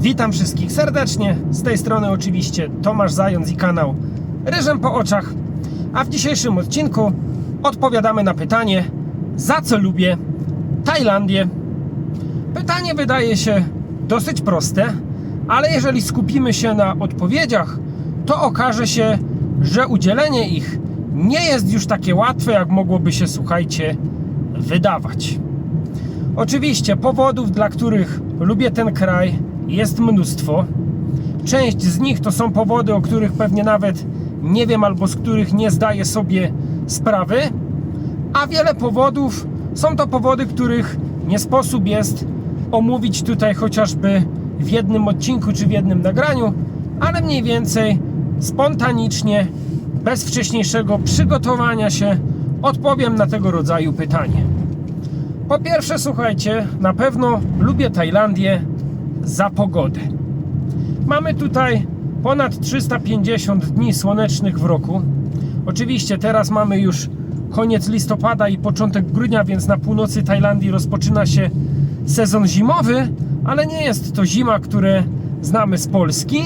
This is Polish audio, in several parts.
Witam wszystkich serdecznie. Z tej strony oczywiście Tomasz Zając i kanał Ryżem po oczach. A w dzisiejszym odcinku odpowiadamy na pytanie, za co lubię Tajlandię. Pytanie wydaje się dosyć proste, ale jeżeli skupimy się na odpowiedziach, to okaże się, że udzielenie ich nie jest już takie łatwe, jak mogłoby się, słuchajcie, wydawać. Oczywiście powodów, dla których lubię ten kraj, jest mnóstwo. Część z nich to są powody, o których pewnie nawet nie wiem albo z których nie zdaję sobie sprawy, a wiele powodów są to powody, których nie sposób jest omówić tutaj chociażby w jednym odcinku czy w jednym nagraniu, ale mniej więcej spontanicznie, bez wcześniejszego przygotowania się, odpowiem na tego rodzaju pytanie. Po pierwsze, słuchajcie, na pewno lubię Tajlandię za pogodę. Mamy tutaj ponad 350 dni słonecznych w roku. Oczywiście teraz mamy już koniec listopada i początek grudnia, więc na północy Tajlandii rozpoczyna się sezon zimowy, ale nie jest to zima, które znamy z Polski,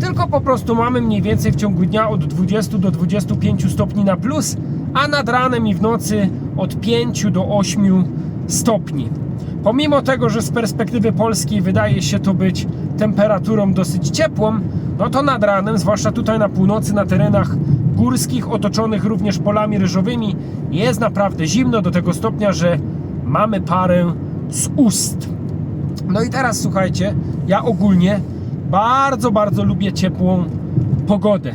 tylko po prostu mamy mniej więcej w ciągu dnia od 20 do 25 stopni na plus, a nad ranem i w nocy od 5 do 8 stopni. Pomimo tego, że z perspektywy polskiej wydaje się to być temperaturą dosyć ciepłą, no to nad ranem, zwłaszcza tutaj na północy, na terenach górskich, otoczonych również polami ryżowymi, jest naprawdę zimno do tego stopnia, że mamy parę z ust. No i teraz słuchajcie, ja ogólnie bardzo, bardzo lubię ciepłą pogodę.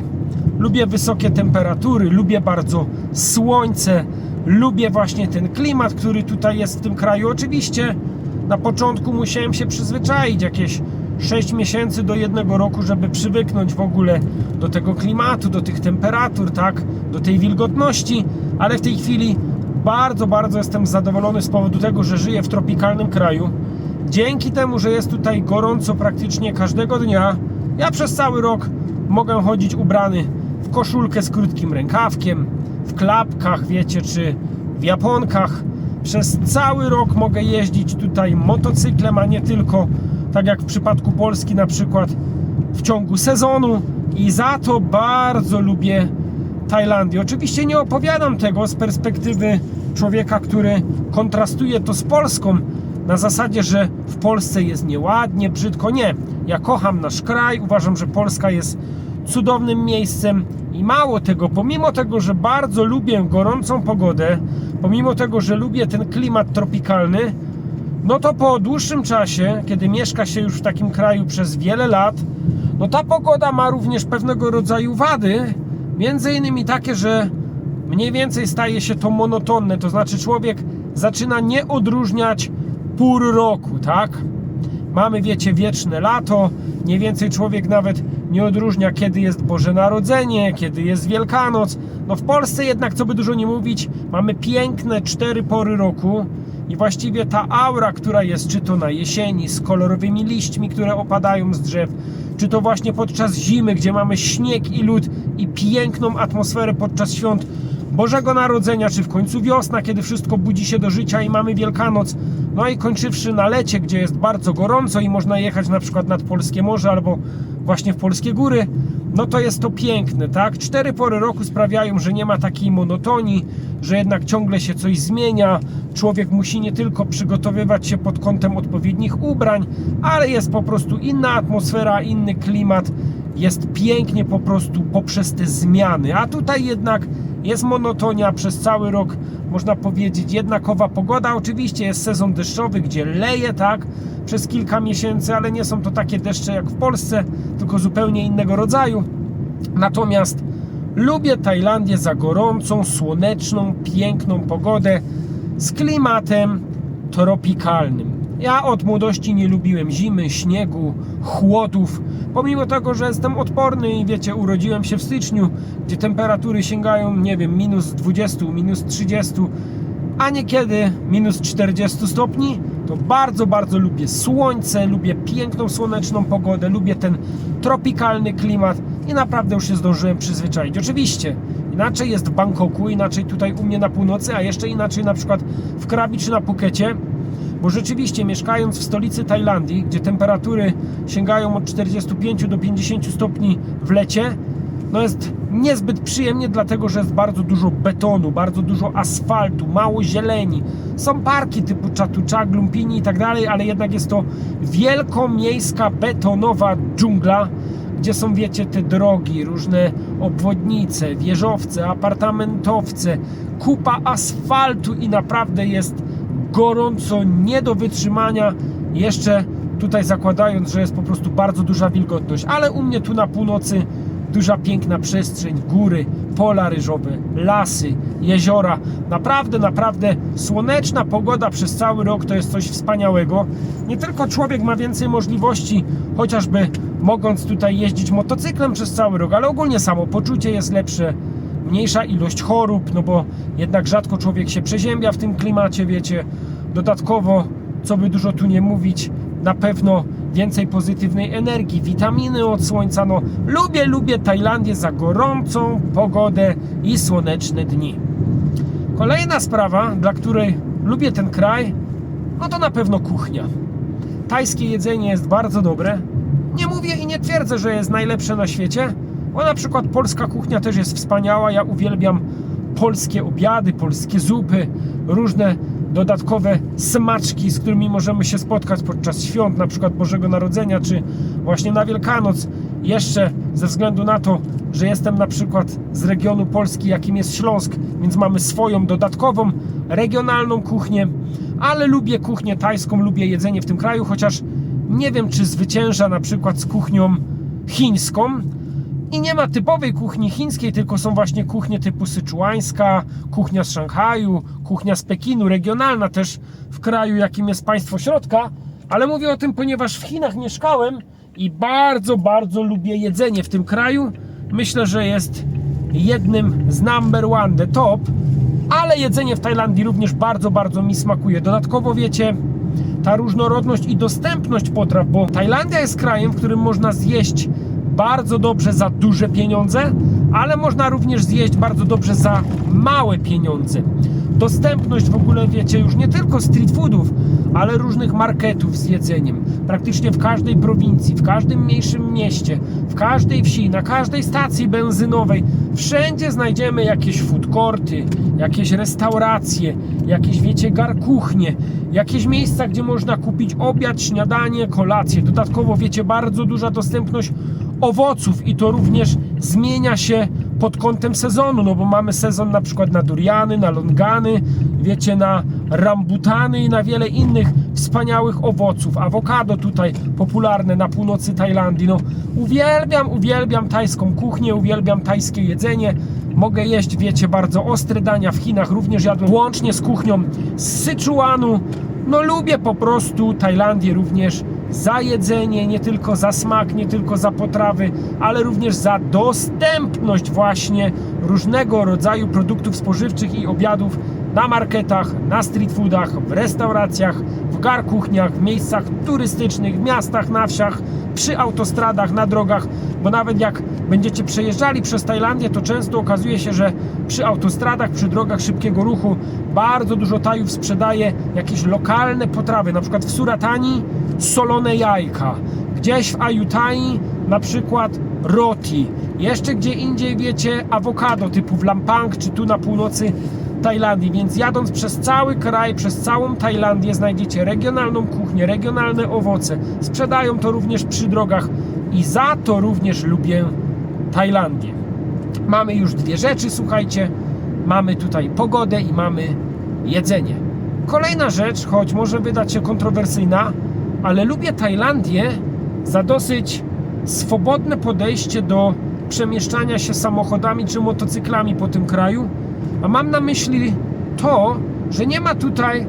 Lubię wysokie temperatury, lubię bardzo słońce, lubię właśnie ten klimat, który tutaj jest w tym kraju. Oczywiście na początku musiałem się przyzwyczaić jakieś 6 miesięcy do jednego roku, żeby przywyknąć w ogóle do tego klimatu, do tych temperatur, tak, do tej wilgotności, ale w tej chwili bardzo, bardzo jestem zadowolony z powodu tego, że żyję w tropikalnym kraju. Dzięki temu, że jest tutaj gorąco praktycznie każdego dnia, ja przez cały rok mogę chodzić ubrany w koszulkę z krótkim rękawkiem, w klapkach, wiecie, czy w japonkach. Przez cały rok mogę jeździć tutaj motocyklem, a nie tylko, tak jak w przypadku Polski, na przykład w ciągu sezonu. I za to bardzo lubię Tajlandię. Oczywiście nie opowiadam tego z perspektywy człowieka, który kontrastuje to z Polską, na zasadzie, że w Polsce jest nieładnie, brzydko. Nie. Ja kocham nasz kraj, uważam, że Polska jest cudownym miejscem i mało tego, pomimo tego, że bardzo lubię gorącą pogodę, pomimo tego, że lubię ten klimat tropikalny, no to po dłuższym czasie, kiedy mieszka się już w takim kraju przez wiele lat, no ta pogoda ma również pewnego rodzaju wady, między innymi takie, że mniej więcej staje się to monotonne, to znaczy człowiek zaczyna nie odróżniać pór roku, tak? Mamy, wiecie, wieczne lato, mniej więcej człowiek nawet nie odróżnia, kiedy jest Boże Narodzenie, kiedy jest Wielkanoc. No w Polsce jednak, co by dużo nie mówić, mamy piękne cztery pory roku i właściwie ta aura, która jest, czy to na jesieni, z kolorowymi liśćmi, które opadają z drzew, czy to właśnie podczas zimy, gdzie mamy śnieg i lód i piękną atmosferę podczas świąt Bożego Narodzenia, czy w końcu wiosna, kiedy wszystko budzi się do życia i mamy Wielkanoc, no i kończywszy na lecie, gdzie jest bardzo gorąco i można jechać na przykład nad Polskie Morze albo właśnie w Polskie Góry, no to jest to piękne, tak? Cztery pory roku sprawiają, że nie ma takiej monotonii, że jednak ciągle się coś zmienia. Człowiek musi nie tylko przygotowywać się pod kątem odpowiednich ubrań, ale jest po prostu inna atmosfera, inny klimat. Jest pięknie po prostu poprzez te zmiany. A tutaj jednak jest monotonia przez cały rok, można powiedzieć, jednakowa pogoda. Oczywiście jest sezon deszczowy, gdzie leje, tak, przez kilka miesięcy, ale nie są to takie deszcze jak w Polsce, tylko zupełnie innego rodzaju. Natomiast lubię Tajlandię za gorącą, słoneczną, piękną pogodę z klimatem tropikalnym. Ja od młodości nie lubiłem zimy, śniegu, chłodów, pomimo tego, że jestem odporny i wiecie, urodziłem się w styczniu, gdzie temperatury sięgają, nie wiem, minus 20, minus 30, a niekiedy minus 40 stopni, to bardzo, bardzo lubię słońce, lubię piękną, słoneczną pogodę, lubię ten tropikalny klimat i naprawdę już się zdążyłem przyzwyczaić. Oczywiście, inaczej jest w Bangkoku, inaczej tutaj u mnie na północy, a jeszcze inaczej na przykład w Krabi czy na Pukecie, bo rzeczywiście mieszkając w stolicy Tajlandii, gdzie temperatury sięgają od 45 do 50 stopni w lecie, no jest niezbyt przyjemnie, dlatego że jest bardzo dużo betonu, bardzo dużo asfaltu, mało zieleni. Są parki typu Chatuchak, Lumpini i tak dalej, ale jednak jest to wielkomiejska betonowa dżungla, gdzie są, wiecie, te drogi, różne obwodnice, wieżowce, apartamentowce, kupa asfaltu i naprawdę jest gorąco, nie do wytrzymania. Jeszcze tutaj zakładając, że jest po prostu bardzo duża wilgotność, ale u mnie tu na północy duża piękna przestrzeń, góry, pola ryżowe, lasy, jeziora. Naprawdę, naprawdę słoneczna pogoda przez cały rok to jest coś wspaniałego. Nie tylko człowiek ma więcej możliwości, chociażby mogąc tutaj jeździć motocyklem przez cały rok, ale ogólnie samopoczucie jest lepsze, mniejsza ilość chorób, no bo jednak rzadko człowiek się przeziębia w tym klimacie, wiecie. Dodatkowo, co by dużo tu nie mówić, na pewno więcej pozytywnej energii, witaminy od słońca. No, lubię, lubię Tajlandię za gorącą pogodę i słoneczne dni. Kolejna sprawa, dla której lubię ten kraj, no to na pewno kuchnia. Tajskie jedzenie jest bardzo dobre. Nie mówię i nie twierdzę, że jest najlepsze na świecie, bo na przykład polska kuchnia też jest wspaniała. Ja uwielbiam polskie obiady, polskie zupy, różne dodatkowe smaczki, z którymi możemy się spotkać podczas świąt, na przykład Bożego Narodzenia, czy właśnie na Wielkanoc. Jeszcze ze względu na to, że jestem na przykład z regionu Polski, jakim jest Śląsk, więc mamy swoją dodatkową regionalną kuchnię, ale lubię kuchnię tajską, lubię jedzenie w tym kraju, chociaż nie wiem, czy zwycięża na przykład z kuchnią chińską, i nie ma typowej kuchni chińskiej, tylko są właśnie kuchnie typu syczuańska, kuchnia z Szanghaju, kuchnia z Pekinu, regionalna też w kraju, jakim jest państwo środka. Ale mówię o tym, ponieważ w Chinach mieszkałem i bardzo, bardzo lubię jedzenie w tym kraju. Myślę, że jest jednym z number one, the top. Ale jedzenie w Tajlandii również bardzo, bardzo mi smakuje. Dodatkowo wiecie, ta różnorodność i dostępność potraw, bo Tajlandia jest krajem, w którym można zjeść bardzo dobrze za duże pieniądze, ale można również zjeść bardzo dobrze za małe pieniądze. Dostępność w ogóle, wiecie, już nie tylko street foodów, ale różnych marketów z jedzeniem. Praktycznie w każdej prowincji, w każdym mniejszym mieście, w każdej wsi, na każdej stacji benzynowej, wszędzie znajdziemy jakieś food courty, jakieś restauracje, jakieś, wiecie, garkuchnie, jakieś miejsca, gdzie można kupić obiad, śniadanie, kolację. Dodatkowo, wiecie, bardzo duża dostępność owoców i to również zmienia się pod kątem sezonu, no bo mamy sezon na przykład na duriany, na longany, wiecie, na rambutany i na wiele innych wspaniałych owoców. Awokado tutaj popularne na północy Tajlandii. No, uwielbiam, uwielbiam tajską kuchnię, uwielbiam tajskie jedzenie. Mogę jeść, wiecie, bardzo ostre dania. W Chinach również jadłem łącznie z kuchnią z Syczuanu. No lubię po prostu Tajlandię również za jedzenie, nie tylko za smak, nie tylko za potrawy, ale również za dostępność właśnie różnego rodzaju produktów spożywczych i obiadów na marketach, na street foodach, w restauracjach, w garkuchniach, w miejscach turystycznych, w miastach, na wsiach, przy autostradach, na drogach, bo nawet jak będziecie przejeżdżali przez Tajlandię, to często okazuje się, że przy autostradach, przy drogach szybkiego ruchu bardzo dużo Tajów sprzedaje jakieś lokalne potrawy, na przykład w Suratani solone jajka, gdzieś w Ayutthaya na przykład roti, jeszcze gdzie indziej wiecie awokado typu w Lampang czy tu na północy Tajlandii, więc jadąc przez cały kraj, przez całą Tajlandię znajdziecie regionalną kuchnię, regionalne owoce. Sprzedają to również przy drogach i za to również lubię Tajlandię. Mamy już dwie rzeczy, słuchajcie. Mamy tutaj pogodę i mamy jedzenie. Kolejna rzecz, choć może wydać się kontrowersyjna, ale lubię Tajlandię za dosyć swobodne podejście do przemieszczania się samochodami czy motocyklami po tym kraju. A mam na myśli to, że nie ma tutaj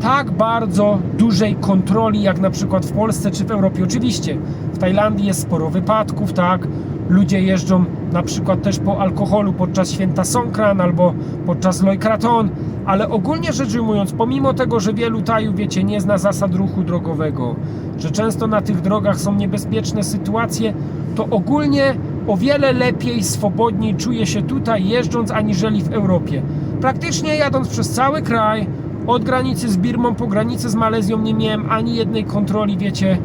tak bardzo dużej kontroli jak na przykład w Polsce czy w Europie. Oczywiście w Tajlandii jest sporo wypadków, tak? Ludzie jeżdżą na przykład też po alkoholu podczas święta Songkran albo podczas Loikraton, ale ogólnie rzecz ujmując, pomimo tego, że wielu Tajów, wiecie, nie zna zasad ruchu drogowego, że często na tych drogach są niebezpieczne sytuacje, to ogólnie o wiele lepiej, swobodniej czuje się tutaj jeżdżąc aniżeli w Europie. Praktycznie jadąc przez cały kraj, Od granicy z Birmą po granicę z Malezją nie miałem ani jednej kontroli, wiecie,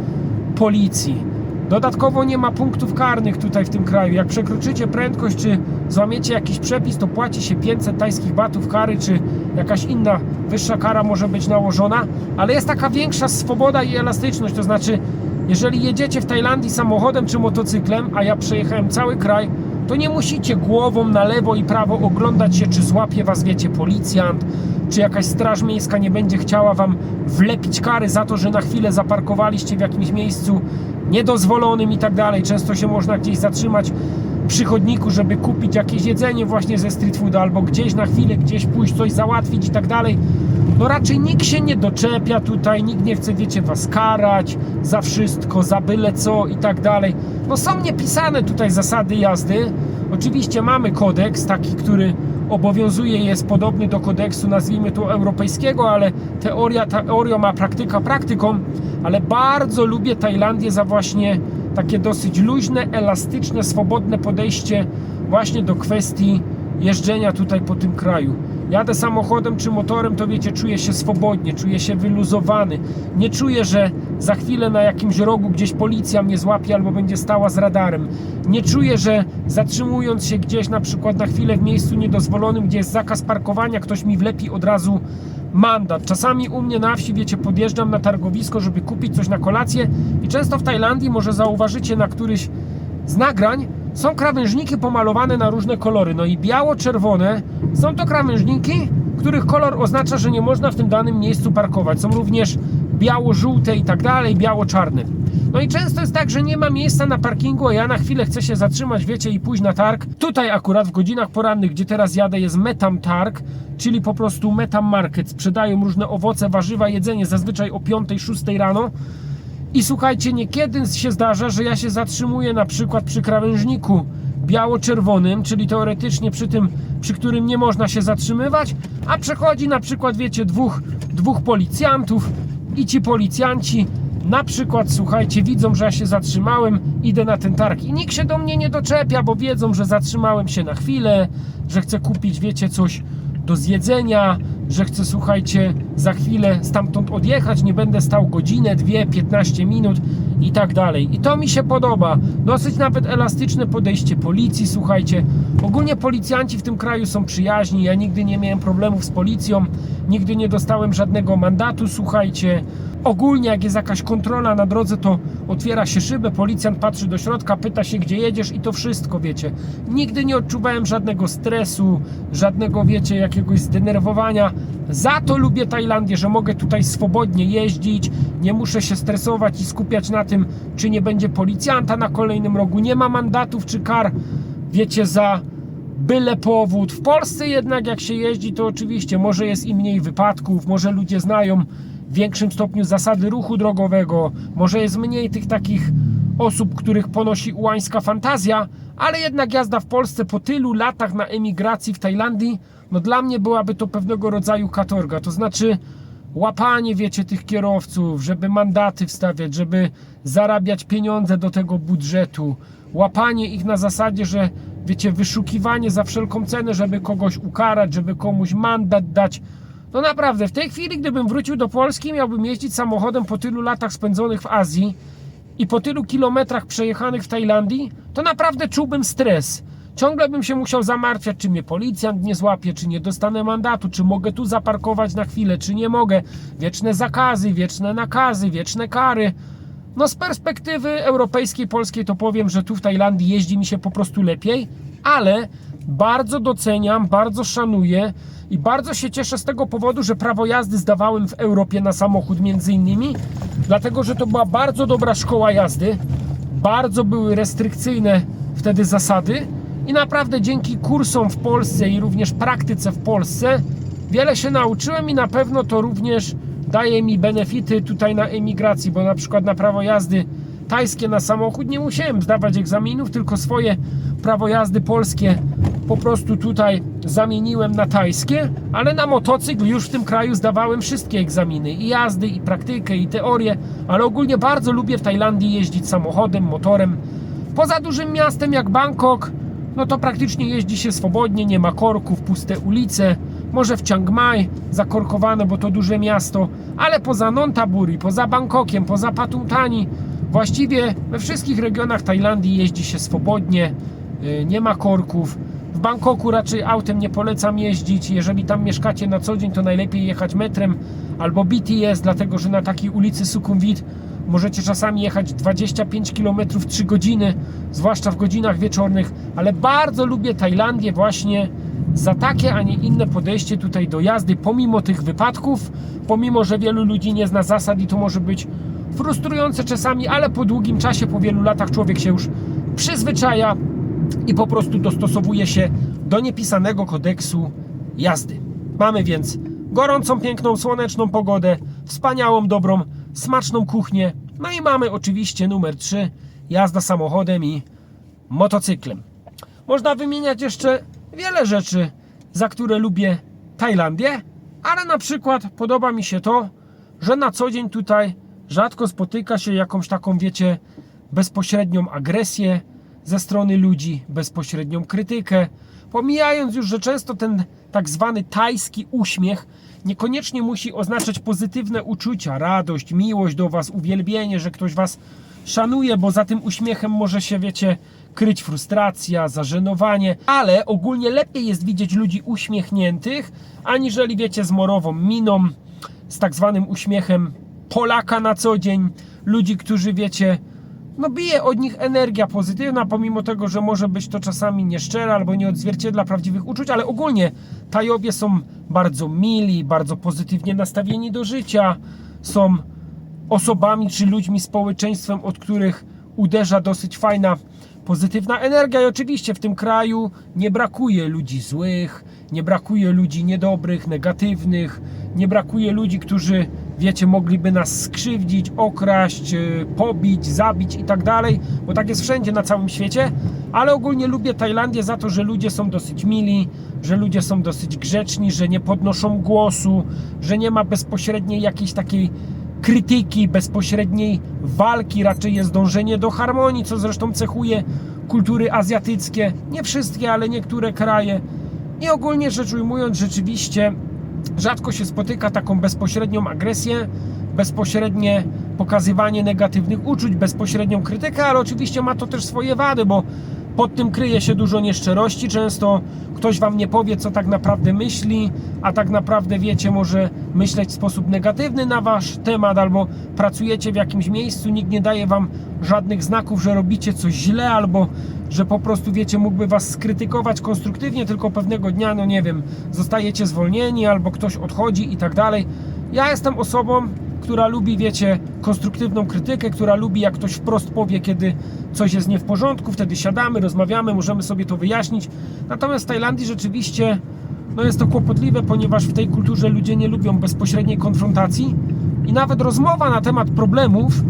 policji. Dodatkowo nie ma punktów karnych tutaj w tym kraju. Jak przekroczycie prędkość czy złamiecie jakiś przepis, to płaci się 500 tajskich batów kary, czy jakaś inna wyższa kara może być nałożona, ale jest taka większa swoboda i elastyczność. To znaczy, jeżeli jedziecie w Tajlandii samochodem czy motocyklem, a ja przejechałem cały kraj, to nie musicie głową na lewo i prawo oglądać się, czy złapie was, wiecie, policjant, czy jakaś straż miejska nie będzie chciała wam wlepić kary za to, że na chwilę zaparkowaliście w jakimś miejscu niedozwolonym i tak dalej. Często się można gdzieś zatrzymać przy chodniku, żeby kupić jakieś jedzenie właśnie ze street foodu, albo gdzieś na chwilę, gdzieś pójść, coś załatwić i tak dalej. No raczej nikt się nie doczepia tutaj, nikt nie chce, wiecie, was karać za wszystko, za byle co i tak dalej. No są niepisane tutaj zasady jazdy. Oczywiście mamy kodeks, taki, który obowiązuje, jest podobny do kodeksu, nazwijmy to europejskiego, ale teoria teorią, a praktyka praktyką. Ale bardzo lubię Tajlandię za właśnie takie dosyć luźne, elastyczne, swobodne podejście właśnie do kwestii jeżdżenia tutaj po tym kraju. Jadę samochodem czy motorem, to wiecie, czuję się swobodnie, czuję się wyluzowany. Nie czuję, że za chwilę na jakimś rogu gdzieś policja mnie złapie albo będzie stała z radarem. Nie czuję, że zatrzymując się gdzieś na przykład na chwilę w miejscu niedozwolonym, gdzie jest zakaz parkowania, ktoś mi wlepi od razu mandat. Czasami u mnie na wsi, wiecie, podjeżdżam na targowisko, żeby kupić coś na kolację i często w Tajlandii, może zauważycie na któryś z nagrań, są krawężniki pomalowane na różne kolory. No i biało-czerwone są to krawężniki, których kolor oznacza, że nie można w tym danym miejscu parkować. Są również biało-żółte i tak dalej, biało-czarne. No i często jest tak, że nie ma miejsca na parkingu, a ja na chwilę chcę się zatrzymać, wiecie, i pójść na targ. Tutaj akurat w godzinach porannych, gdzie teraz jadę, jest Metam Targ, czyli po prostu Metam Market. Sprzedają różne owoce, warzywa, jedzenie, zazwyczaj o 5-6 rano. I słuchajcie, niekiedy się zdarza, że ja się zatrzymuję na przykład przy krawężniku biało-czerwonym, czyli teoretycznie przy tym, przy którym nie można się zatrzymywać, a przechodzi na przykład, wiecie, dwóch, dwóch policjantów i ci policjanci na przykład, słuchajcie, widzą, że ja się zatrzymałem, idę na ten targ. I nikt się do mnie nie doczepia, bo wiedzą, że zatrzymałem się na chwilę, że chcę kupić, wiecie, coś do zjedzenia, że chcę, słuchajcie, za chwilę stamtąd odjechać, nie będę stał godzinę, dwie, 15 minut i tak dalej. I to mi się podoba. Dosyć nawet elastyczne podejście policji, słuchajcie. Ogólnie policjanci w tym kraju są przyjaźni, ja nigdy nie miałem problemów z policją, nigdy nie dostałem żadnego mandatu, słuchajcie. Ogólnie jak jest jakaś kontrola na drodze, to otwiera się szybę, policjant patrzy do środka, pyta się gdzie jedziesz i to wszystko, wiecie. Nigdy nie odczuwałem żadnego stresu, żadnego, wiecie, jakiegoś zdenerwowania. Za to lubię Tajlandię, że mogę tutaj swobodnie jeździć, nie muszę się stresować i skupiać na tym, czy nie będzie policjanta na kolejnym rogu, nie ma mandatów czy kar, wiecie, za byle powód. W Polsce jednak jak się jeździ, to oczywiście może jest i mniej wypadków, może ludzie znają w większym stopniu zasady ruchu drogowego, może jest mniej tych takich osób, których ponosi ułańska fantazja, ale jednak jazda w Polsce po tylu latach na emigracji w Tajlandii, no dla mnie byłaby to pewnego rodzaju katorga, to znaczy łapanie, wiecie, tych kierowców, żeby mandaty wstawiać, żeby zarabiać pieniądze do tego budżetu, łapanie ich na zasadzie, że wiecie, wyszukiwanie za wszelką cenę, żeby kogoś ukarać, żeby komuś mandat dać. No naprawdę, w tej chwili, gdybym wrócił do Polski, miałbym jeździć samochodem po tylu latach spędzonych w Azji i po tylu kilometrach przejechanych w Tajlandii, to naprawdę czułbym stres. Ciągle bym się musiał zamartwiać, czy mnie policjant nie złapie, czy nie dostanę mandatu, czy mogę tu zaparkować na chwilę, czy nie mogę. Wieczne zakazy, wieczne nakazy, wieczne kary. No z perspektywy europejskiej, polskiej to powiem, że tu w Tajlandii jeździ mi się po prostu lepiej, ale bardzo doceniam, bardzo szanuję i bardzo się cieszę z tego powodu, że prawo jazdy zdawałem w Europie na samochód między innymi, dlatego że to była bardzo dobra szkoła jazdy, bardzo były restrykcyjne wtedy zasady i naprawdę dzięki kursom w Polsce i również praktyce w Polsce wiele się nauczyłem i na pewno to również daje mi benefity tutaj na emigracji, bo na przykład na prawo jazdy tajskie na samochód nie musiałem zdawać egzaminów, tylko swoje prawo jazdy polskie po prostu tutaj zamieniłem na tajskie, ale na motocykl już w tym kraju zdawałem wszystkie egzaminy i jazdy, i praktykę, i teorię, ale ogólnie bardzo lubię w Tajlandii jeździć samochodem, motorem. Poza dużym miastem jak Bangkok, no to praktycznie jeździ się swobodnie, nie ma korków, puste ulice, może w Chiang Mai zakorkowane, bo to duże miasto, ale poza Nonthaburi, poza Bangkokiem, poza Pattum Thani, właściwie we wszystkich regionach Tajlandii jeździ się swobodnie, yy, nie ma korków. Bangkoku raczej autem nie polecam jeździć. Jeżeli tam mieszkacie na co dzień, to najlepiej jechać metrem albo BTS, dlatego że na takiej ulicy Sukhumvit możecie czasami jechać 25 km 3 godziny, zwłaszcza w godzinach wieczornych, ale bardzo lubię Tajlandię właśnie za takie, a nie inne podejście tutaj do jazdy, pomimo tych wypadków, pomimo, że wielu ludzi nie zna zasad i to może być frustrujące czasami, ale po długim czasie, po wielu latach człowiek się już przyzwyczaja i po prostu dostosowuje się do niepisanego kodeksu jazdy. Mamy więc gorącą, piękną, słoneczną pogodę, wspaniałą, dobrą, smaczną kuchnię. No i mamy oczywiście numer 3, jazda samochodem i motocyklem. Można wymieniać jeszcze wiele rzeczy, za które lubię Tajlandię, ale na przykład podoba mi się to, że na co dzień tutaj rzadko spotyka się jakąś taką, wiecie, bezpośrednią agresję ze strony ludzi, bezpośrednią krytykę. Pomijając już, że często ten tak zwany tajski uśmiech niekoniecznie musi oznaczać pozytywne uczucia, radość, miłość do Was, uwielbienie, że ktoś Was szanuje, bo za tym uśmiechem może się, wiecie, kryć frustracja, zażenowanie, ale ogólnie lepiej jest widzieć ludzi uśmiechniętych, aniżeli, wiecie, z morową miną, z tak zwanym uśmiechem Polaka na co dzień, ludzi, którzy, wiecie, no bije od nich energia pozytywna, pomimo tego, że może być to czasami nieszczere albo nie odzwierciedla prawdziwych uczuć, ale ogólnie Tajowie są bardzo mili, bardzo pozytywnie nastawieni do życia, są osobami czy ludźmi, społeczeństwem, od których uderza dosyć fajna, pozytywna energia. I oczywiście w tym kraju nie brakuje ludzi złych, nie brakuje ludzi niedobrych, negatywnych, nie brakuje ludzi, którzy, wiecie, mogliby nas skrzywdzić, okraść, yy, pobić, zabić i tak dalej, bo tak jest wszędzie na całym świecie. Ale ogólnie lubię Tajlandię za to, że ludzie są dosyć mili, że ludzie są dosyć grzeczni, że nie podnoszą głosu, że nie ma bezpośredniej jakiejś takiej krytyki, bezpośredniej walki, raczej jest dążenie do harmonii, co zresztą cechuje kultury azjatyckie. Nie wszystkie, ale niektóre kraje. I ogólnie rzecz ujmując, rzeczywiście rzadko się spotyka taką bezpośrednią agresję, bezpośrednie pokazywanie negatywnych uczuć, bezpośrednią krytykę, ale oczywiście ma to też swoje wady, bo pod tym kryje się dużo nieszczerości. Często ktoś wam nie powie, co tak naprawdę myśli, a tak naprawdę wiecie, może myśleć w sposób negatywny na wasz temat, albo pracujecie w jakimś miejscu, nikt nie daje wam żadnych znaków, że robicie coś źle, albo że po prostu wiecie, mógłby was skrytykować konstruktywnie, tylko pewnego dnia, no nie wiem, zostajecie zwolnieni, albo ktoś odchodzi i tak dalej. Ja jestem osobą, która lubi, wiecie, konstruktywną krytykę, która lubi, jak ktoś wprost powie, kiedy coś jest nie w porządku, wtedy siadamy, rozmawiamy, możemy sobie to wyjaśnić. Natomiast w Tajlandii rzeczywiście no jest to kłopotliwe, ponieważ w tej kulturze ludzie nie lubią bezpośredniej konfrontacji i nawet rozmowa na temat problemów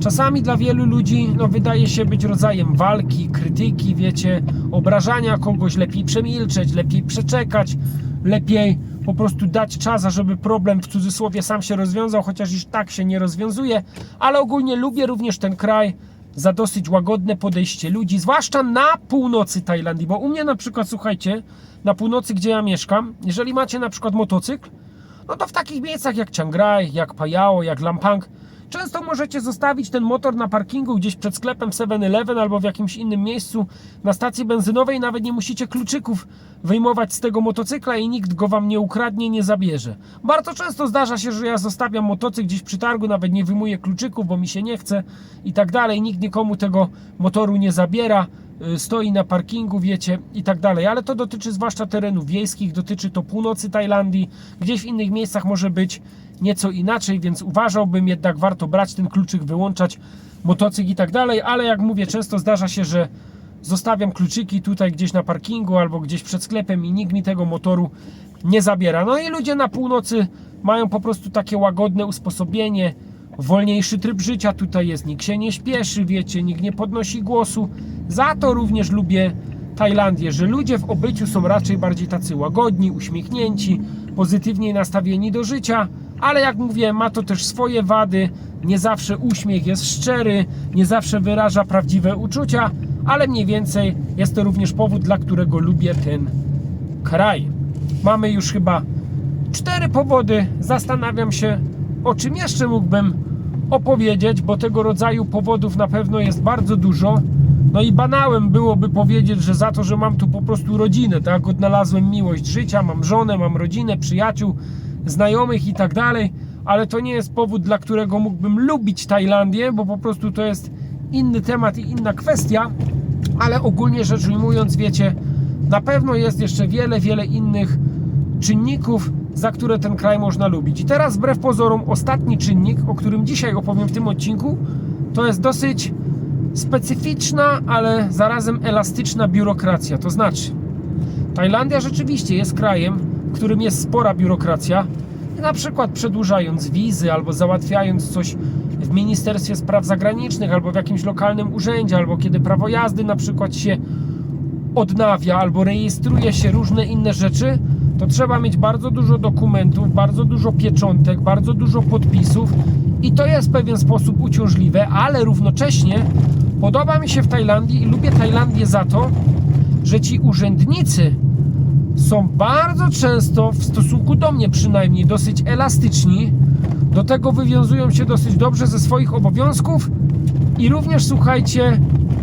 czasami dla wielu ludzi no, wydaje się być rodzajem walki, krytyki, wiecie, obrażania kogoś, lepiej przemilczeć, lepiej przeczekać, lepiej po prostu dać czas, żeby problem w cudzysłowie sam się rozwiązał, chociaż już tak się nie rozwiązuje, ale ogólnie lubię również ten kraj za dosyć łagodne podejście ludzi, zwłaszcza na północy Tajlandii, bo u mnie na przykład, słuchajcie, na północy, gdzie ja mieszkam, jeżeli macie na przykład motocykl, no to w takich miejscach jak Chiang Rai, jak Payao, jak Lampang, często możecie zostawić ten motor na parkingu gdzieś przed sklepem 7-Eleven albo w jakimś innym miejscu na stacji benzynowej, nawet nie musicie kluczyków wyjmować z tego motocykla i nikt go wam nie ukradnie, nie zabierze. Bardzo często zdarza się, że ja zostawiam motocykl gdzieś przy targu, nawet nie wyjmuję kluczyków, bo mi się nie chce i tak dalej. Nikt nikomu tego motoru nie zabiera y, stoi na parkingu, wiecie, i tak dalej. Ale to dotyczy zwłaszcza terenów wiejskich, dotyczy to północy Tajlandii, gdzieś w innych miejscach może być nieco inaczej, więc uważałbym jednak warto brać ten kluczyk, wyłączać motocykl i tak dalej, ale jak mówię, często zdarza się, że zostawiam kluczyki tutaj gdzieś na parkingu albo gdzieś przed sklepem i nikt mi tego motoru nie zabiera. No i ludzie na północy mają po prostu takie łagodne usposobienie, wolniejszy tryb życia tutaj jest, nikt się nie śpieszy, wiecie, nikt nie podnosi głosu. Za to również lubię Tajlandię, że ludzie w obyciu są raczej bardziej tacy łagodni, uśmiechnięci, pozytywniej nastawieni do życia, ale jak mówię, ma to też swoje wady. Nie zawsze uśmiech jest szczery, nie zawsze wyraża prawdziwe uczucia, ale mniej więcej jest to również powód, dla którego lubię ten kraj. Mamy już chyba cztery powody. Zastanawiam się, o czym jeszcze mógłbym opowiedzieć, bo tego rodzaju powodów na pewno jest bardzo dużo. No i banałem byłoby powiedzieć, że za to, że mam tu po prostu rodzinę, tak? Odnalazłem miłość życia, mam żonę, mam rodzinę, przyjaciół, znajomych i tak dalej, ale to nie jest powód, dla którego mógłbym lubić Tajlandię, bo po prostu to jest inny temat i inna kwestia, ale ogólnie rzecz ujmując, wiecie, na pewno jest jeszcze wiele, wiele innych czynników, za które ten kraj można lubić. I teraz, wbrew pozorom, ostatni czynnik, o którym dzisiaj opowiem w tym odcinku, to jest dosyć specyficzna, ale zarazem elastyczna biurokracja. To znaczy, Tajlandia rzeczywiście jest krajem, w którym jest spora biurokracja. Na przykład przedłużając wizy albo załatwiając coś w Ministerstwie Spraw Zagranicznych, albo w jakimś lokalnym urzędzie, albo kiedy prawo jazdy na przykład się odnawia albo rejestruje się różne inne rzeczy, to trzeba mieć bardzo dużo dokumentów, bardzo dużo pieczątek, bardzo dużo podpisów i to jest w pewien sposób uciążliwe, ale równocześnie podoba mi się w Tajlandii i lubię Tajlandię za to, że ci urzędnicy są bardzo często, w stosunku do mnie przynajmniej, dosyć elastyczni. Do tego wywiązują się dosyć dobrze ze swoich obowiązków i również słuchajcie,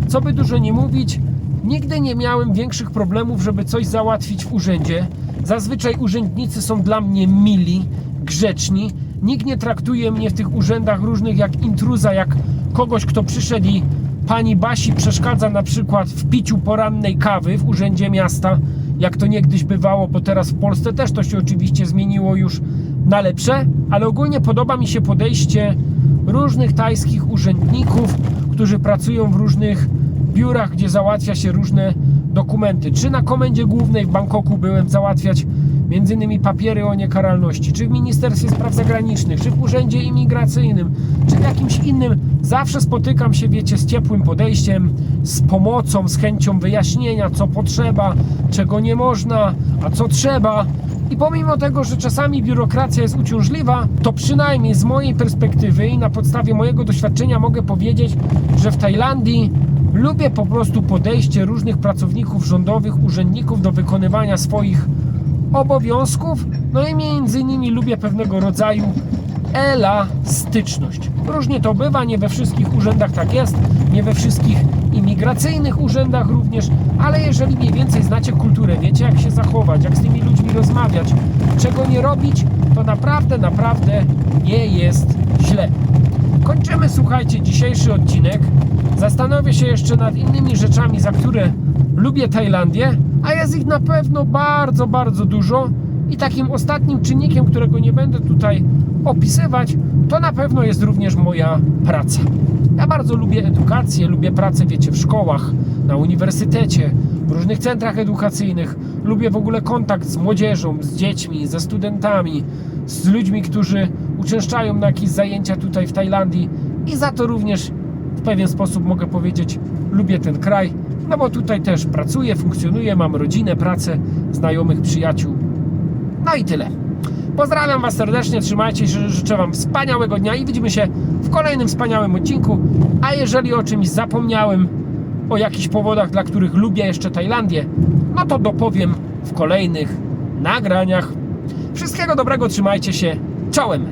co by dużo nie mówić, nigdy nie miałem większych problemów, żeby coś załatwić w urzędzie. Zazwyczaj urzędnicy są dla mnie mili, grzeczni. Nikt nie traktuje mnie w tych urzędach różnych jak intruza, jak kogoś, kto przyszedł i pani Basi przeszkadza na przykład w piciu porannej kawy w urzędzie miasta, jak to niegdyś bywało, bo teraz w Polsce też to się oczywiście zmieniło już na lepsze, ale ogólnie podoba mi się podejście różnych tajskich urzędników, którzy pracują w różnych biurach, gdzie załatwia się różne dokumenty. Czy na komendzie głównej w Bangkoku byłem załatwiać innymi papiery o niekaralności, czy w Ministerstwie Spraw Zagranicznych, czy w Urzędzie Imigracyjnym, czy w jakimś innym. Zawsze spotykam się, wiecie, z ciepłym podejściem, z pomocą, z chęcią wyjaśnienia, co potrzeba, czego nie można, a co trzeba. I pomimo tego, że czasami biurokracja jest uciążliwa, to przynajmniej z mojej perspektywy i na podstawie mojego doświadczenia mogę powiedzieć, że w Tajlandii lubię po prostu podejście różnych pracowników rządowych, urzędników do wykonywania swoich obowiązków. No i między innymi lubię pewnego rodzaju elastyczność. Różnie to bywa, nie we wszystkich urzędach tak jest, nie we wszystkich imigracyjnych urzędach również, ale jeżeli mniej więcej znacie kulturę, wiecie jak się zachować, jak z tymi ludźmi rozmawiać, czego nie robić, to naprawdę, naprawdę nie jest źle. Kończymy, słuchajcie, dzisiejszy odcinek. Zastanowię się jeszcze nad innymi rzeczami, za które lubię Tajlandię, a jest ich na pewno bardzo, bardzo dużo. I takim ostatnim czynnikiem, którego nie będę tutaj opisywać, to na pewno jest również moja praca. Ja bardzo lubię edukację, lubię pracę, wiecie, w szkołach, na uniwersytecie, w różnych centrach edukacyjnych. Lubię w ogóle kontakt z młodzieżą, z dziećmi, ze studentami, z ludźmi, którzy uczęszczają na jakieś zajęcia tutaj w Tajlandii i za to również w pewien sposób mogę powiedzieć, lubię ten kraj, no bo tutaj też pracuję, funkcjonuję, mam rodzinę, pracę, znajomych, przyjaciół. No i tyle. Pozdrawiam Was serdecznie, trzymajcie się, życzę Wam wspaniałego dnia i widzimy się w kolejnym wspaniałym odcinku. A jeżeli o czymś zapomniałem, o jakichś powodach, dla których lubię jeszcze Tajlandię, no to dopowiem w kolejnych nagraniach. Wszystkiego dobrego, trzymajcie się, czołem!